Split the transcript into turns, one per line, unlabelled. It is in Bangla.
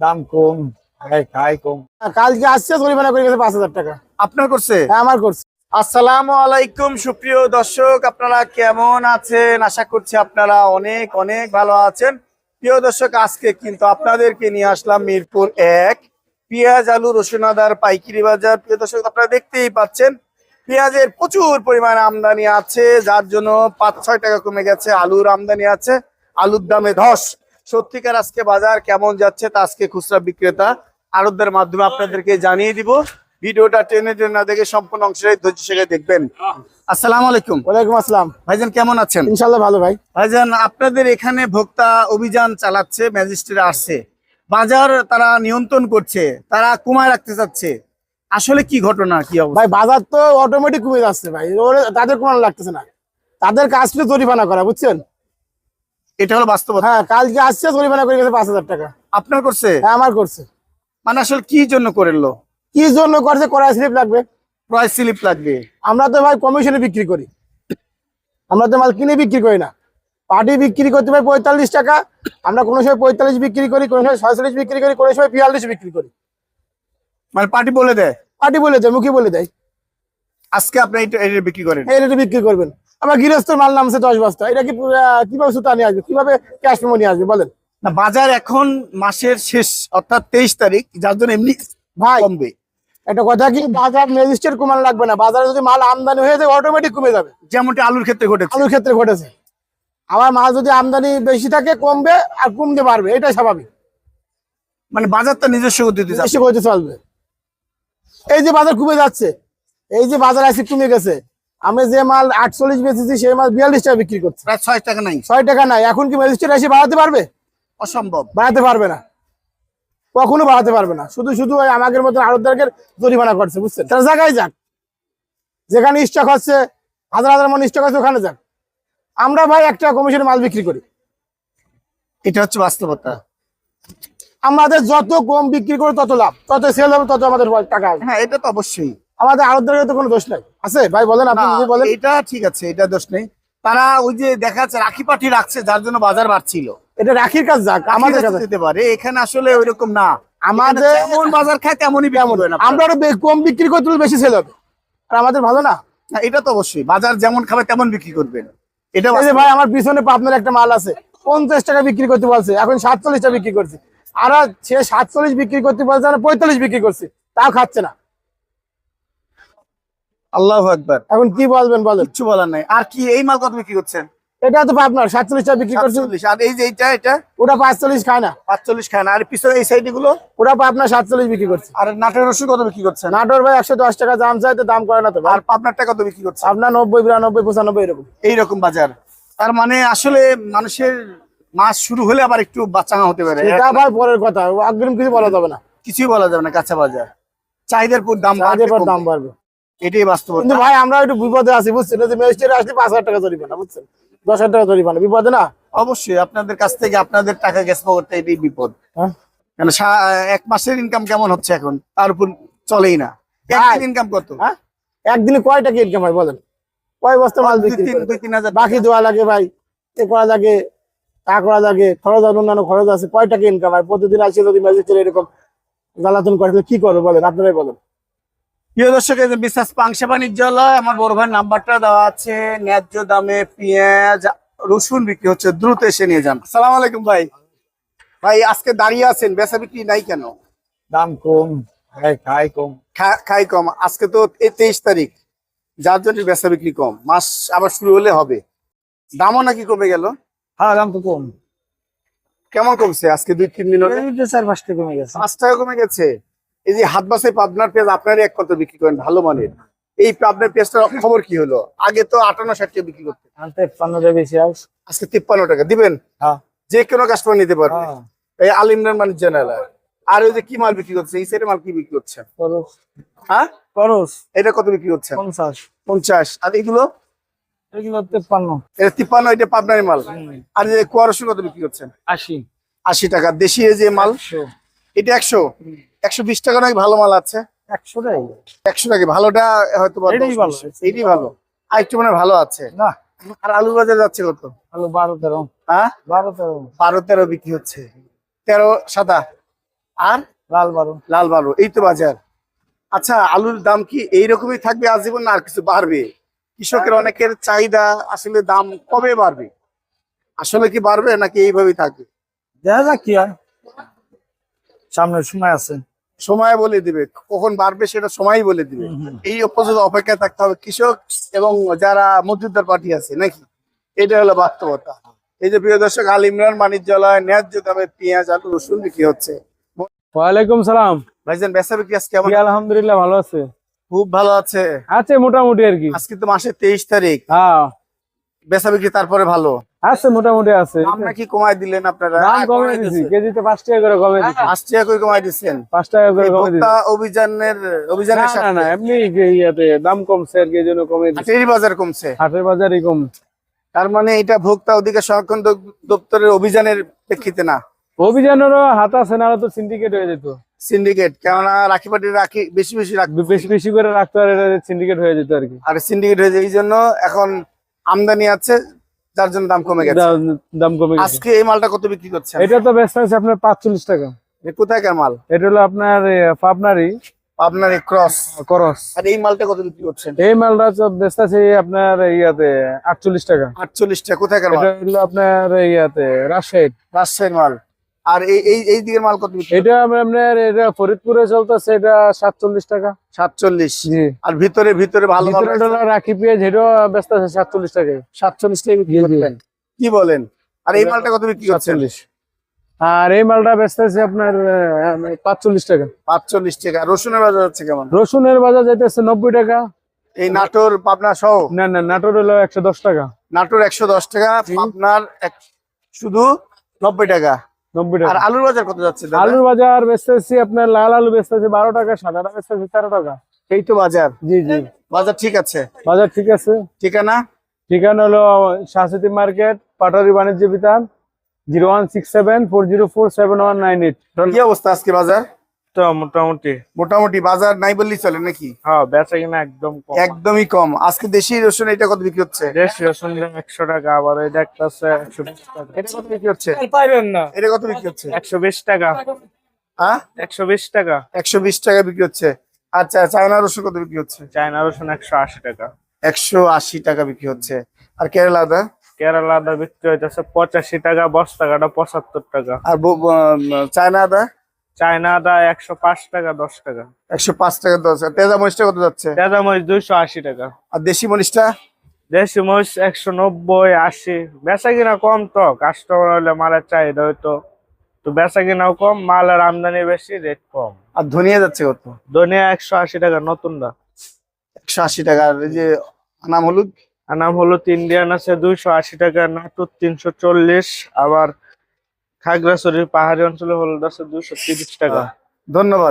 দাম কম খাই কম।
কালকে আসছে জরিমানা করে গেছে পাঁচ হাজার টাকা।
আপনার করছে?
হ্যাঁ আমার করছে।
আসসালামু আলাইকুম সুপ্রিয় দর্শক আপনারা কেমন আছেন? আশা করছি আপনারা অনেক অনেক ভালো আছেন। প্রিয় দর্শক আজকে কিন্তু আপনাদেরকে নিয়ে আসলাম মিরপুর এক পেঁয়াজ আলু রসুন আদার পাইকারি বাজার। প্রিয় দর্শক আপনারা দেখতেই পাচ্ছেন পেঁয়াজের প্রচুর পরিমাণে আমদানি আছে যার জন্য পাঁচ ছয় টাকা কমে গেছে আলুর আমদানি আছে। আলুর দামে ধস সত্যিকার আজকে বাজার কেমন যাচ্ছে তা আজকে খুচরা বিক্রেতা আড়তদের মাধ্যমে আপনাদেরকে জানিয়ে দিব। ভিডিওটা টেনে টেনে না দেখে সম্পূর্ণ অংশটাই ধৈর্য সঙ্গে দেখবেন। আসসালামু আলাইকুম।
ওয়ালাইকুম আসসালাম।
ভাইজান কেমন আছেন?
ইনশাল্লাহ ভালো ভাই।
ভাইজান আপনাদের এখানে ভোক্তা অভিযান চালাচ্ছে ম্যাজিস্ট্রেট আসছে। বাজার তারা নিয়ন্ত্রণ করছে তারা কমায় রাখতে চাচ্ছে। আসলে কি ঘটনা কি অবস্থা?
ভাই বাজার তো অটোমেটিক কমে যাচ্ছে ভাই। তাদের কোনো লাগতেছে না। তাদের কাজটা জরিমানা করা বুঝছেন?
এটা হলো বাস্তবতা।
হ্যাঁ কালকে আসছে জরিমানা করে গেছে পাঁচ হাজার টাকা।
আপনার করছে?
হ্যাঁ আমার করছে।
মানে আসলে কি জন্য করল
কি জন্য করছে করা স্লিপ লাগবে।
প্রাইস স্লিপ লাগবে।
আমরা তো ভাই কমিশনে বিক্রি করি। আমরা তো মাল কিনে বিক্রি করি না। পার্টি বিক্রি করতে ভাই পঁয়তাল্লিশ টাকা। আমরা কোনো সময় পঁয়তাল্লিশ বিক্রি করি কোনো সময় ছয়চল্লিশ বিক্রি করি কোনো সময় বিয়াল্লিশ বিক্রি করি।
মানে পার্টি বলে দেয়?
পার্টি বলে দেয় মুখে বলে দেয়।
আজকে আপনি এটা এটা বিক্রি করেন?
এই রেটে বিক্রি করবেন। আমার গৃহস্থর মাল নামছে দশ বস্তা। এটা কি কীভাবে সুতা নিয়ে আসবে? কীভাবে ক্যাশ মেমো নিয়ে আসবে? বলেন।
না বাজার এখন মাসের শেষ অর্থাৎ তেইশ তারিখ যার জন্য এমনি
ভাই
কমবে।
একটা কথা কি বাজার ম্যাজিস্ট্রেট কমান লাগবে না? বাজারে যদি মাল আমদানি হয়ে যায় অটোমেটিক কমে যাবে।
যেমনটি আলুর ক্ষেত্রে ঘটেছে।
আলুর ক্ষেত্রে ঘটেছে। আমার মাল যদি আমদানি বেশি থাকে কমবে আর কমতে পারবে। এটাই স্বাভাবিক।
মানে বাজারটা নিজস্ব গতিতে
বেশি করতে চলবে। এই যে বাজার কমে যাচ্ছে এই যে বাজার আসি কমে গেছে আমরা যে মাল আটচল্লিশ বেচেছি সেই মাল বিয়াল্লিশ টাকা বিক্রি করছে।
প্রায় ছয় টাকা নাই।
ছয় টাকা নাই। এখন কি ম্যাজিস্ট্রেট এসে বাড়াতে পারবে?
অসম্ভব।
বাড়াতে পারবে না। কখনো বাড়াতে পারবে না। শুধু শুধু ওই আমাদের মতন আরবদারকে জরিমানা করছে বুঝছেন? তার জায়গায় যাক। যেখানে স্টক হচ্ছে হাজার হাজার মন স্টক হচ্ছে ওখানে যাক। আমরা ভাই একটা কমিশনে মাল বিক্রি করি।
এটা হচ্ছে বাস্তবতা।
আমাদের যত কম বিক্রি করে তত লাভ তত সেল হবে তত আমাদের টাকা
হ্যাঁ এটা তো অবশ্যই।
আমাদের তো কোনো দোষ নাই। আছে? ভাই বলেন আপনি যদি বলেন।
এটা ঠিক আছে এটা দোষ নেই। তারা ওই যে দেখা যাচ্ছে রাখি পাঠি রাখছে যার জন্য বাজার বাড়ছিল।
এটা রাখির কাজ যাক
আমাদের
কাছে
দিতে পারে এখানে আসলে ওইরকম না।
আমাদের
যেমন বাজার খায় তেমনই বিক্রি করেন আপনারা।
আমরা আরও কম বিক্রি করতে বেশি সেল হবে। আর আমাদের ভালো না?
না, এটা তো অবশ্যই। বাজার যেমন খাবে তেমন বিক্রি করবেন। এটা
ভাই আমার পিছনে আপনার একটা মাল আছে। পঞ্চাশ টাকা বিক্রি করতে বলছে এখন সাতচল্লিশ টাকা বিক্রি করছে। আর সে সাতচল্লিশ বিক্রি করতে বলছে আর পঁয়তাল্লিশ বিক্রি করছে। তাও খাচ্ছে না।
আল্লাহ একবার
এখন কি বলবেন বলেন?
কিছু বলার নাই। আর কি এই মাল কত বিক্রি করছেন?
এটা তো আপনার সাতচল্লিশ টাকা বিক্রি করছে
47 আর এই যে এইটা এটা?
ওটা পাঁচচল্লিশ খায় না।
পাঁচচল্লিশ খায় না। আর পিছনে এই সাইডগুলো
ওটা আপনার সাতচল্লিশ বিক্রি করছে।
আর নাটের রসুন কত বিক্রি করছেন?
নাটোর ভাই একশো দশ টাকা দাম চাইতে দাম করে না তো
আর পাবনারটা কত বিক্রি করছে
আপনার নব্বই বিরানব্বই পঁচানব্বই এরকম।
এইরকম বাজার। তার মানে আসলে মানুষের মাস শুরু হলে আবার একটু বাচ্চাঙা হতে পারে।
এটা ভাই পরের কথা। অগ্রিম কিছু বলা যাবে না।
কিছুই বলা যাবে না কাঁচা বাজার। চাহিদার পর দাম
দাম বাড়বে।
এটাই বাস্তবতা।
কিন্তু ভাই আমরা একটু বিপদে আছি বুঝছেন? যে ম্যাজিস্ট্রেট আসলে পাঁচ হাজার টাকা জরিমানা বুঝছেন? দশ হাজার টাকা জরিমানা বিপদে না?
অবশ্যই আপনাদের কাছ থেকে আপনাদের টাকা গ্যাস করতে এটাই বিপদ।
হ্যাঁ?
কেন এক মাসের ইনকাম কেমন হচ্ছে এখন? তার উপর চলেই না। ইনকাম কত?
হ্যাঁ? একদিনে কয় টাকা ইনকাম হয় বলেন? কয় বস্তা মাল
দুই
বিক্রি
তিন হাজার
বাকি দেওয়া লাগে ভাই এ করা লাগে তা করা লাগে খরচ আছে অন্যান্য খরচ আছে কয় টাকা ইনকাম হয়? প্রতিদিন আসে যদি ম্যাজিস্ট্রেট এরকম জ্বালাতন করে কি করবে বলেন? আপনারাই বলেন।
প্রিয় দর্শক বিশ্বাস পাংশা বাণিজ্যালয় আমার বড় ভাইয়ের নাম্বারটা দেওয়া আছে। ন্যায্য দামে পেঁয়াজ রসুন বিক্রি হচ্ছে দ্রুত এসে নিয়ে যান। সালাম আলাইকুম ভাই। ভাই আজকে দাঁড়িয়ে আছেন বেচা বিক্রি নাই কেন?
দাম কম খাই খাই কম।
খাই কম। আজকে তো তেইশ তারিখ যার জন্য বেচা বিক্রি কম। মাস আবার শুরু হলে হবে। দামও নাকি কমে গেল?
হ্যাঁ দাম তো কম।
কেমন কমছে? আজকে দুই তিন দিন
চার পাঁচটা কমে গেছে।
পাঁচ টাকা কমে গেছে। এই যে হাত বাসে পাবনার পেঁয়াজ আপনারই এক কত বিক্রি করেন? ভালো মানের। এই পাবনার পেঁয়াজটার খবর কি হলো? আগে তো আটান্ন ষাট টাকা বিক্রি করতে।
আনতে পনেরো বেশি
আজকে তিপ্পান্ন টাকা। দিবেন?
হ্যাঁ।
যে কোনো কাস্টমার নিতে পারবে।
হ্যাঁ।
এই আল ইমরান বাণিজ্য মেলায় আর ওই যে কি মাল বিক্রি করছে? এই সাইডে মাল কি বিক্রি করছে? হ্যাঁ? এটা কত বিক্রি করছে?
পঞ্চাশ।
পঞ্চাশ। আর এগুলো
এগুলো তেপ্পান্ন।
এটা তিপ্পান্ন এটা পাবনারি মাল। আর যে কুয়ারসু কত বিক্রি করছেন
আশি।
আশি টাকা। দেশি যে মাল? এটা একশো? একশো বিশ টাকা নাকি ভালো মাল আছে? একশো টাকা। ভালোটা হয়তো
এটাই ভালো।
ভালো। আর একটু মানে ভালো আছে।
না।
আর আলু বাজার যাচ্ছে কত?
আলু বারো তেরো।
হ্যাঁ?
বারো তেরো।
বারো তেরো বিক্রি হচ্ছে। তেরো সাদা। আর?
লাল বারো।
লাল বারো। এই তো বাজার। আচ্ছা আলুর দাম কি এইরকমই থাকবে আজীবন না আর কিছু বাড়বে? কৃষকের অনেকের চাহিদা আসলে দাম কবে বাড়বে? আসলে কি বাড়বে নাকি এইভাবেই থাকবে?
দেখা যাক কি হয়। সামনের সময় আছে।
সময় বলে দিবে কখন বাড়বে সেটা সময়ই বলে দিবে। এই পর্যন্ত অপেক্ষায় থাকতে হবে কৃষক এবং যারা মজুদার পার্টি আছে নাকি? এটা হলো বাস্তবতা। এই যে প্রিয় দর্শক আল ইমরান বাণিজ্যালয় ন্যায্য দামে পেঁয়াজ আলু রসুন বিক্রি হচ্ছে।
ওয়ালাইকুম সালাম।
ভাইজান বেচা বিক্রি আজকে কেমন?
আলহামদুলিল্লাহ ভালো আছে।
খুব ভালো আছে।
আছে মোটামুটি আর কি।
আজকে তো মাসের তেইশ তারিখ।
হ্যাঁ।
বেচা বিক্রি তারপরে ভালো?
আছে মোটামুটি আছে।
দাম কি কমাই দিলেন আপনারা?
দাম
কমাই
দিছি কেজিতে পাঁচ টাকা করে কমে দিছি।
পাঁচ টাকা করে কমাই দিচ্ছেন
পাঁচ টাকা করে কমে দিছি
ভোক্তা অভিযানের অভিযানের
না না না এমনি ইয়াতে দাম কমছে আর কি এই জন্য কমে দিছি।
হাটেরই বাজার কমছে?
হাটের বাজারই কম।
তার মানে এটা ভোক্তা অধিকার সংরক্ষণ দপ্তরের অভিযানের প্রেক্ষিতে না?
অভিযানেরও হাত আছে না তো সিন্ডিকেট হয়ে যেত।
সিন্ডিকেট কেননা রাখি পাটি রাখি বেশি বেশি রাখবে
বেশি বেশি করে রাখতে পারে সিন্ডিকেট হয়ে যেত আর কি।
আর সিন্ডিকেট হয়ে যায় এই জন্য এখন আমদানি আছে যার জন্য দাম কমে গেছে।
দাম কমে গেছে।
আজকে এই মালটা কত বিক্রি করছেন?
এটা তো বেচতে আছে আপনার পাঁচচল্লিশ টাকা।
এ কোথাকার মাল?
এটা হলো আপনার পাবনারি
পাবনারি ক্রস
ক্রস
আর এই মালটা কত বিক্রি করছেন?
এই মালটা তো বেচতে আছে আপনার ইয়াতে আটচল্লিশ টাকা।
আটচল্লিশ টাকা। কোথাকার মাল
এটা হলো আপনার ইয়াতে রাজশাহী
রাজশাহীর মাল। আর এই এই এই দিকের মাল কত
এটা আপনার এটা ফরিদপুরে চলতেছে এটা সাতচল্লিশ টাকা।
সাতচল্লিশ।
জি।
আর ভিতরে ভিতরে ভালো
ভিতরে ডলার রাখি পেঁয়াজ এটাও ব্যস্ত আছে সাতচল্লিশ টাকায়।
সাতচল্লিশ টাকা বিক্রি
জি, জি।
কি বলেন? আর এই মালটা কত বিক্রি করছেন?
সাতচল্লিশ। আর এই মালটা ব্যস্ত আছে আপনার পাঁচচল্লিশ টাকা।
পাঁচচল্লিশ টাকা। রসুনের বাজার হচ্ছে কেমন?
রসুনের বাজার যাইতেছে নব্বই টাকা।
এই নাটোর পাবনা সহ?
না না নাটোর হলো একশো দশ টাকা।
নাটোর একশো দশ টাকা পাবনার শুধু নব্বই টাকা।
নব্বই
আর আলুর বাজার কত যাচ্ছে
আলুর বাজার বেচতেছি আপনার লাল আলু বেচতেছি বারো টাকা সাদাটা বেচতেছি তেরো টাকা।
এই তো বাজার।
জি জি।
বাজার ঠিক আছে?
বাজার ঠিক আছে।
ঠিকানা?
ঠিকানা হলো শাহসিটি মার্কেট পাটারি বাণিজ্য বিতান zero one six seven four zero four seven one nine eight.
কি অবস্থা আজকে বাজার?
তো মোটামুটি।
মোটামুটি বাজার নাই বললেই চলে নাকি?
হ্যাঁ বেচা কিনা একদম কম।
একদমই কম। আজকে দেশি রসুন এটা কত বিক্রি হচ্ছে?
দেশি রসুন একশো টাকা আবার একশো বিশ টাকা।
এটা কত বিক্রি হচ্ছে?
পাইবেন না।
এটা কত বিক্রি হচ্ছে?
একশো বিশ টাকা।
হ্যাঁ?
একশো বিশ টাকা।
একশো বিশ টাকা বিক্রি হচ্ছে। আচ্ছা চায়না রসুন কত বিক্রি হচ্ছে?
চায়না রসুন একশো আশি টাকা।
একশো আশি টাকা বিক্রি হচ্ছে। আর কেরালা দা
কেরালা আদা বিক্রি হইতেছে পঁচাশি টাকা বস্তা কাটা পঁচাত্তর টাকা।
আর চায়না দা
চায়না আদা একশো পাঁচ টাকা দশ টাকা।
একশো পাঁচ টাকা দশ তেজা মরিচটা কত যাচ্ছে?
তেজা মরিচ দুইশো আশি টাকা।
আর দেশি মরিচটা?
দেশি মরিচ একশো নব্বই আশি। বেচা কিনা কম তো কাস্টমার হলে মালের চাহিদা হইতো। তো বেচা কিনাও কম মালের আমদানি বেশি রেট কম।
আর ধনিয়া যাচ্ছে কত?
ধনিয়া একশো আশি টাকা নতুন দা
একশো আশি টাকা। আর এই যে নাম হলুদ?
আর নাম হলো ইন্ডিয়ান আছে দুইশো আশি টাকা নাটুর তিনশো চল্লিশ আবার খাগড়াছড়ির পাহাড়ি অঞ্চলে হলুদ আছে দুইশো তিরিশ টাকা
ধন্যবাদ।